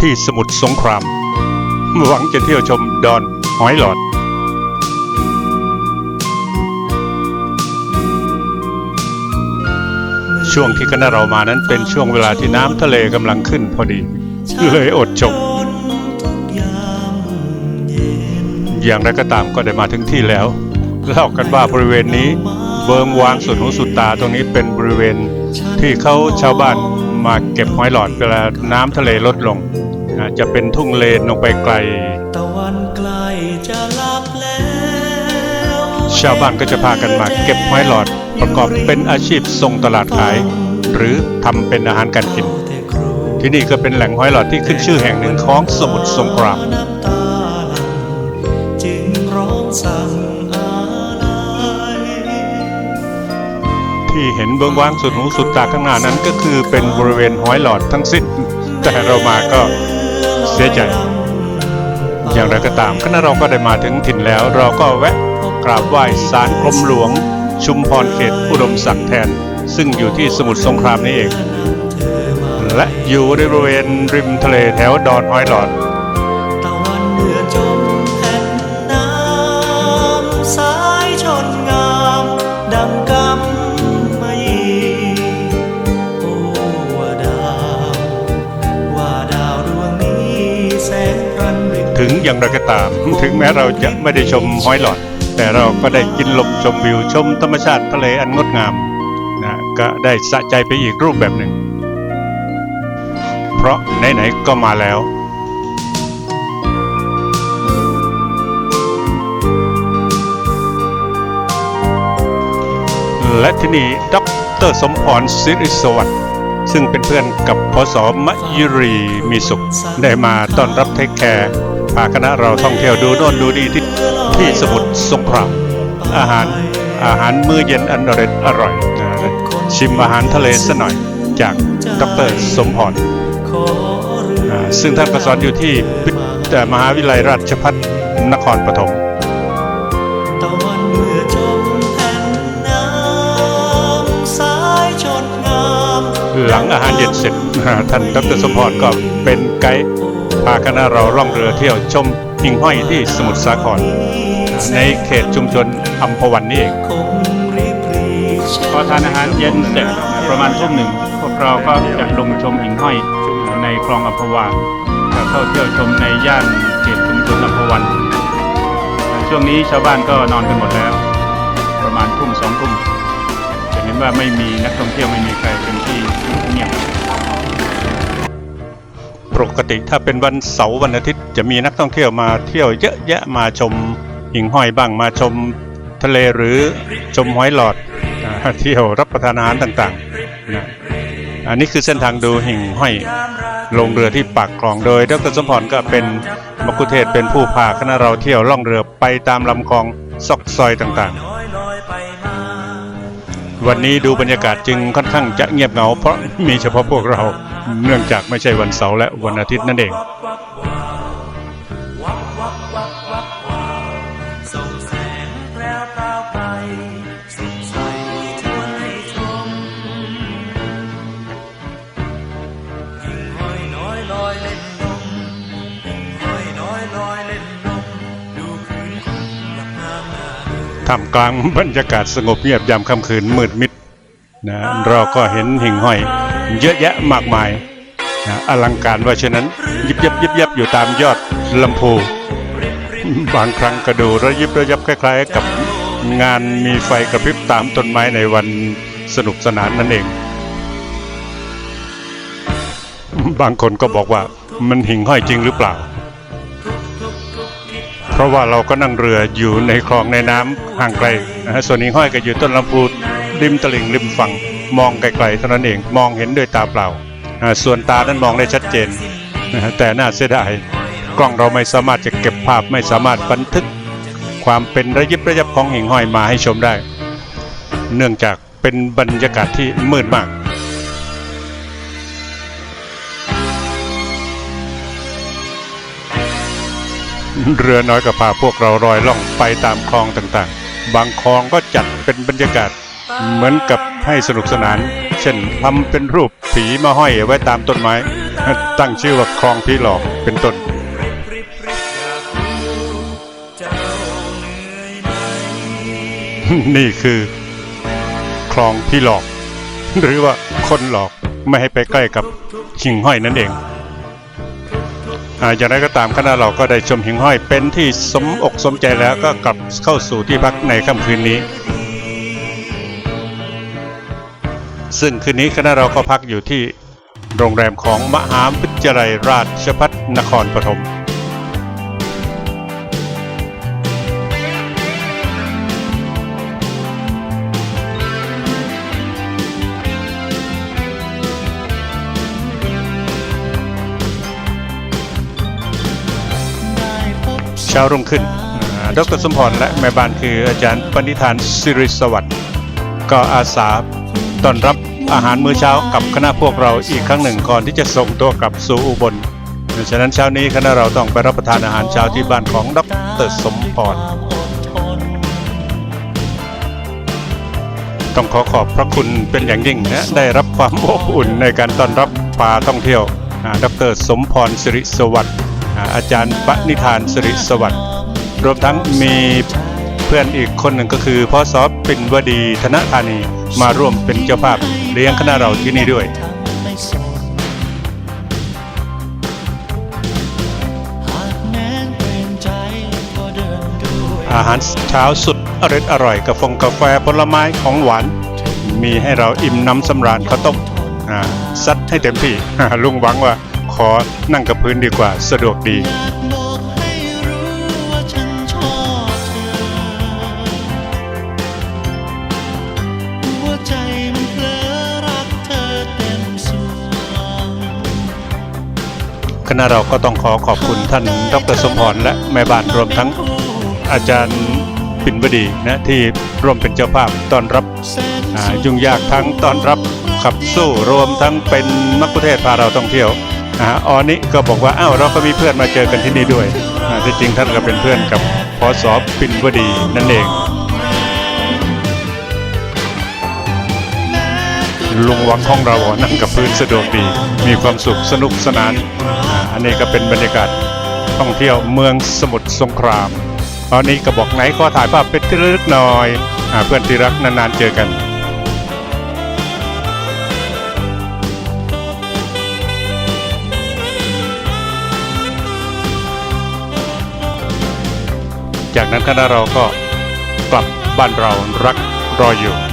ที่สมุทรสงคราม หวังจะเที่ยวชมดอนหอยหลอด ช่วงที่คณะเรามานั้นเป็นช่วงเวลาที่น้ำทะเลกำลังขึ้นพอดี เลยอดชมอย่างไรก็ตามก็ได้มาถึงที่แล้ว เล่ากันว่าบริเวณนี้ เบิงวางสุดหูสุดตาตรงนี้เป็นบริเวณที่เขาชาวบ้าน มาเก็บหอยหลอดเวลาน้ำทะเลลดลงอ่าจะเป็นทุ่งเลนลงไปไกล ตะวันใกล้จะลับแล้วชาวบ้านก็จะพากันมาเก็บหอยหลอดประกอบเป็นอาชีพส่งตลาดขาย หรือทำเป็นอาหารการกินแต่ครูที่นี่ก็เป็นแหล่งหอยหลอดที่ขึ้นชื่อแห่งหนึ่งของสมุทรสงครามน้ำตาหลั่งจึงร้องสั่ง ที่เห็นเบื้องว่างสุดหูสุดตาข้างหน้านั้นก็คือเป็นบริเวณห้อยหลอดทั้งสิ้น แต่เรามาก็เสียใจ อย่างไรก็ตามคณะเราก็ได้มาถึงถิ่นแล้ว เราก็แวะกราบไหว้ศาลกรมหลวง ชุมพรเขตอุดมศักดิ์แทน ซึ่งอยู่ที่สมุทรสงครามนี่เอง และอยู่ในบริเวณริมทะเลแถวดอนห้อยหลอด ถึงอย่างไรก็ตาม ถึงแม้เราจะไม่ได้ชมหอยหลอด แต่เราก็ได้กินลมชมวิวชมธรรมชาติทะเลอันงดงามนะก็ได้สะใจไปอีกรูปแบบหนึ่ง เพราะไหนๆก็มาแล้วและที่นี่ดรสมพรศิริสวัสดิ์ซึ่งเป็นเพื่อนกับพศมยุรีมีสุข ได้มาต้อนรับเทคแคร์ พาคณะเราท่องเที่ยวดูโน่นดูดีที่ที่สมุทรสงครามอาหารอาหารมื้อเย็นอันอร่อยอร่อยนะชิมอาหารทะเลสะหน่อยจากดรสมพรขอเรืออ่าซึ่งท่านก็สอนอยู่ที่วิทเอ่อมหาวิทยาลัยราชภัฏนครปฐมตะวันเมื่อจมแผ่นน้ำสายชนงามหลังอาหารเย็นเสร็จท่านดรสมพรก็เป็นไกด์ พาคณะเราล่องเรือเที่ยวชมหิ่งห้อยที่สมุทรสาคร ในเขตชุมชนอัมพวันนี่เองพอทานอาหารเย็นเสร็จประมาณทุ่มหนึ่งพวกเราก็จะลงชมหิ่งห้อยในคลองอัมพวาจะเข้าเที่ยวชมในย่านเขตชุมชนอัมพวัน ช่วงนี้ชาวบ้านก็นอนกันหมดแล้ว ประมาณทุ่มสองทุ่มจะเห็นว่าไม่มีนักท่องเที่ยวไม่มีใครเป็นที่ กติถ้าเป็นวันเสาร์วันอาทิตย์จะมีนักท่องเที่ยวมาเที่ยวเยอะแยะมาชมหิ่งห้อยบ้างมาชมทะเลหรือชมหอยหลอดเที่ยวรับประทานอาหารต่างๆนะอันนี้คือเส้นทางดูหิ่งห้อยลงเรือที่ปากคลองโดยดรสมพรก็เป็นมกุเทศเป็นผู้พาคณะเราเที่ยวล่องเรือไปตามลำคลองซอกซอยต่างๆ วันนี้ดูบรรยากาศจึงค่อนข้างจะเงียบเหงา เพราะมีเฉพาะพวกเราเนื่องจากไม่ใช่วันเสาร์และวันอาทิตย์นั่นเอง ท่ามกลางบรรยากาศสงบเงียบยามค่ำคืนมืดมิดนะเราก็เห็นหิ่งห้อย เยอะแยะมากมายนะอลังการว่าเช่นนั้น ยิบยับยิบยับอยู่ตามยอดลำพูบางครั้งก็ดูระยิบระยับคล้ายๆ กับงานมีไฟกระพริบตามต้นไม้ในวันสนุกสนานนั่นเอง บางคนก็บอกว่ามันหิ่งห้อยจริงหรือเปล่าเพ ราะว่าเราก็นั่งเรืออยู่ในคลองในน้ำห่างไกลนะฮะส่วนหิ่งห้อยก็อยู่ต้นลำพูริมตลิ่งริมฝั่งมองไกลๆเท่านั้นเองมองเห็นด้วยตาเปล่า ส่วนตานั้นมองได้ชัดเจนนะแต่น่าเสียดายกล้องเราไม่สามารถจะเก็บภาพไม่สามารถบันทึก ความเป็นระยิบระยับของหิ่งห้อยมาให้ชมได้ เนื่องจากเป็นบรรยากาศที่มืดมาก เรือน้อยก็พาพวกเราลอยล่องไปตามคลองต่างๆ บางคลองก็จัดเป็นบรรยากาศ เหมือนกับให้สนุกสนาน เช่นทำเป็นรูปผีมาห้อยไว้ตามต้นไม้ ตั้งชื่อว่าคลองพี่หลอกเป็นต้นนี่คือ คลองพี่หลอก หรือว่าคนหลอกไม่ให้ไปใกล้กับหิ่งห้อยนั่นเอง อ่าอย่างไรก็ตามคณะเราก็ได้ชมหิงห้อยเป็นที่สมอกสมใจแล้วก็กลับเข้าสู่ที่พักในค่ำคืนนี้ ซึ่งคืนนี้คณะเราก็พักอยู่ที่โรงแรมของมหาวิทยาลัยราชพัฒนครปฐม เช้ารุ่งขึ้น ดรสมพรและแม่บ้านคืออาจารย์ปณิธานสิริสวัสดิ์ก็อาสาต้อนรับอาหารมื้อเช้ากับคณะพวกเราอีกครั้งหนึ่งก่อนที่จะส่งตัวกลับสู่อุบลฉะนั้นเช้านี้คณะเราต้องไปรับประทานอาหารเช้าที่บ้านของดรสมพรต้องขอขอบพระคุณเป็นอย่างยิ่งนะได้รับความอบอุ่นในการต้อนรับปาท่องเที่ยวดรสมพรสิริสวัสดิ์ อาอาจารย์ปณิธานสิริสวัสดิ์รวมทั้งมีเพื่อนอีกคนหนึ่งก็คือพ่อซอฟปินวดีธนธานีมาร่วมเป็นเจ้าภาพเลี้ยงคณะเราที่นี่ด้วยอาหารเช้าสุดอร่อยอร่อยกาแฟงกาแฟผลไม้ของหวาน มีให้เราอิ่มน้ำสำราญข้าวต้มซัดให้เต็มที่ลุงหวังว่า อนั่งกับพื้นดีกว่าสะดวกดีคณะเราก็ต้องขอขอบคุณท่านดรสมพรและแม่บ้านรวมทั้งอาจารย์ปิ่นบดีนะที่ร่วมเป็นเจ้าภาพต้อนรับยุ่งยากทั้งต้อนรับขับสู้รวมทั้งเป็นมักคุเทศพาเราท่องเที่ยว ออนี้ก็บอกว่าอ้าวเราก็มีเพื่อนมาเจอกันที่นี่ด้วยที่จริงท่านก็เป็นเพื่อนกับพศปิ่นบดีนั่นเอง ลุงวังของเราอะนั่งกับพื้นสะดวกดี มีความสุขสนุกสนาน อันนี้ก็เป็นบรรยากาศท่องเที่ยวเมืองสมุทรสงครามตอนนี้ก็บอกไหนขอถ่ายภาพเป็นที่ระลึกหน่อยอเพื่อนที่รักนานๆเจอกัน จากนั้นคณะเราก็กลับบ้านเรารักรออยู่